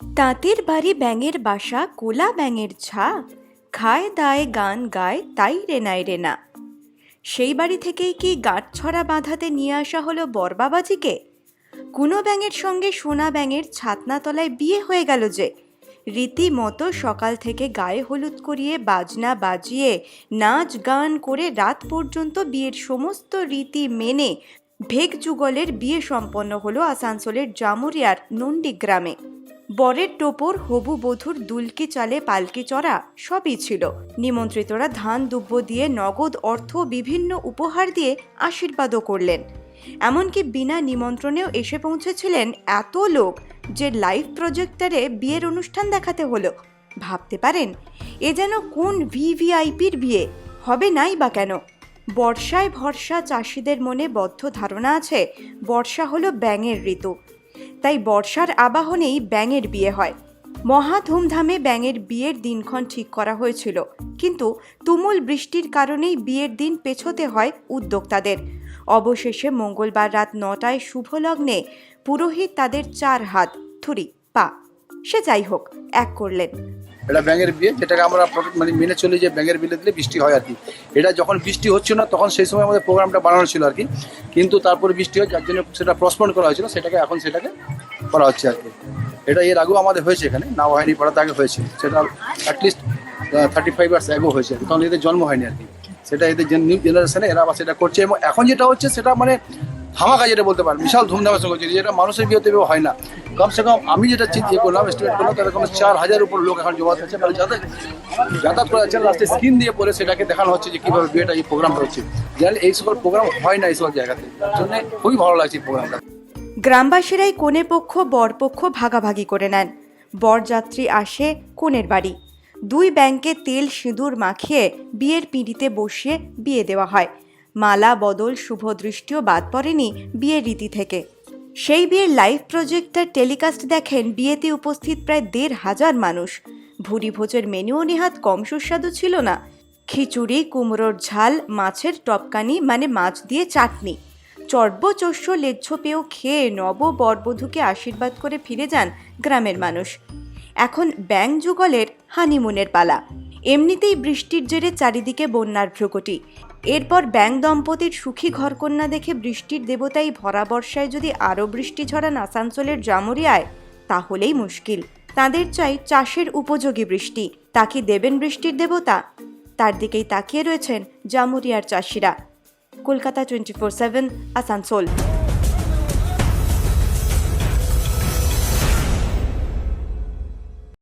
তাঁতের বাড়ি ব্যাঙের বাসা, কোলা ব্যাঙের ছা, খায় দায় গান গায়, তাই রে নাই রে না সেই বাড়ি থেকেই কি গাঁটছড়া বাঁধাতে নিয়ে আসা হলো বরবাবাজিকে? কুনো ব্যাঙের সঙ্গে সোনা ব্যাঙের ছাতনাতলায় বিয়ে হয়ে গেল যে, রীতিমতো সকাল থেকে গায়ে হলুদ করিয়ে বাজনা বাজিয়ে নাচ গান করে রাত পর্যন্ত বিয়ের সমস্ত রীতি মেনে ভেগ যুগলের বিয়ে সম্পন্ন হলো আসানসোলের জামুরিয়ার নন্ডি গ্রামে বরের টোপর হবু বধূর দুলকি চালে পালকি চড়া সবই ছিল। নিমন্ত্রিতরা ধান দুব্য দিয়ে নগদ অর্থ বিভিন্ন উপহার দিয়ে আশীর্বাদও করলেন। এমনকি বিনা নিমন্ত্রণেও এসে পৌঁছেছিলেন এত লোক যে লাইভ প্রজেক্টরে বিয়ের অনুষ্ঠান দেখাতে হলো। ভাবতে পারেন, এ যেন কোন ভিভিআইপির বিয়ে, হবে নাই বা কেন? বর্ষায় ভরসা চাষিদের মনে বদ্ধ ধারণা আছে, বর্ষা হলো ব্যাঙের ঋতু। তাই বর্ষার আবাহনেই ব্যাঙের বিয়ে হয়। মহা ধুমধামে ব্যাঙের বিয়ের দিনক্ষণ ঠিক করা হয়েছিল। কিন্তু তুমুল বৃষ্টির কারণেই বিয়ের দিন পেছোতে হয় উদ্যোক্তাদের। অবশেষে মঙ্গলবার রাত নটায় শুভলগ্নে পুরোহিত তাদের চার হাত, থুরি, পা, সে যাই হোক, এক করলেন। এটা ব্যাঙের বিয়ে, যেটাকে আমরা মানে মেনে চলি যে ব্যাঙের বিলে দিলে বৃষ্টি হয় আর কি। এটা যখন বৃষ্টি হচ্ছে না, তখন সেই সময় আমাদের প্রোগ্রামটা বানানো ছিল আর কি। কিন্তু তারপরে বৃষ্টি হয় যার জন্য সেটা প্রসপন্ড করা হয়েছিল, সেটাকে এখন সেটাকে করা হচ্ছে আর কি। এটা এর আগেও আমাদের হয়েছে এখানে নাও হয়নি পাড়াতে আগে হয়েছে। সেটা অ্যাটলিস্ট থার্টি ফাইভ ইয়ার্স আগেও হয়েছে তখন এদের জন্ম হয়নি আর কি। সেটা এদের নিউ জেনারেশনে এরা আবার সেটা করছে এবং এখন যেটা হচ্ছে সেটা মানে ধামাকা যেটা বলতে পারেন, বিশাল ধুমধামের সঙ্গে হচ্ছে যেটা মানুষের বিয়েতে বিয়ে হয় না। কমসে কম আমি যেটা চিন্তা করলাম এস্টিমেট করলাম তাদের কোনো চার হাজার উপর লোক এখন জমা হচ্ছে মানে যাতায়াত যাতায়াত করে যাচ্ছে লাস্টে স্ক্রিন দিয়ে পরে সেটাকে দেখানো হচ্ছে যে কীভাবে বিয়েটা এই প্রোগ্রামটা হচ্ছে। জানেন এই সকল প্রোগ্রাম হয় না এই সকল জায়গাতে। জন্য খুবই ভালো লাগছে প্রোগ্রামটা গ্রামবাসীরাই কোণে পক্ষ বরপক্ষ ভাগাভাগি করে নেন। বরযাত্রী আসে কোণের বাড়ি। দুই ব্যাংকে তেল সিঁদুর মাখিয়ে বিয়ের পিঁড়িতে বসিয়ে বিয়ে দেওয়া হয়। মালা, বদল, শুভ দৃষ্টিও বাদ পড়েনি বিয়ের রীতি থেকে। সেই বিয়ের লাইভ প্রজেক্টর টেলিকাস্ট দেখেন বিয়েতে উপস্থিত প্রায় দেড় হাজার মানুষ। ভুরি ভোজের মেনুও নেহাত কম সুস্বাদু ছিল না। খিচুড়ি, কুমড়োর ঝাল, মাছের টপকানি মানে মাছ দিয়ে চাটনি। চর্বচস্য লেজ্জ পেয়েও খেয়ে নব বরবধূকে আশীর্বাদ করে ফিরে যান গ্রামের মানুষ। এখন ব্যাং যুগলের হানিমুনের পালা। এমনিতেই বৃষ্টির জেরে চারিদিকে বন্যার ভ্রুকুটি এরপর ব্যাং দম্পতির সুখী ঘরকন্যা দেখে বৃষ্টির দেবতাই ভরা বর্ষায় যদি আরও বৃষ্টি ঝরান আসানসোলের জামুরিয়ায়, তাহলেই মুশকিল। তাদের চাই চাষের উপযোগী বৃষ্টি। তা কি দেবেন বৃষ্টির দেবতা? তার দিকেই তাকিয়ে রয়েছেন জামুরিয়ার চাষিরা। Kolkata twenty four seven, Asansol.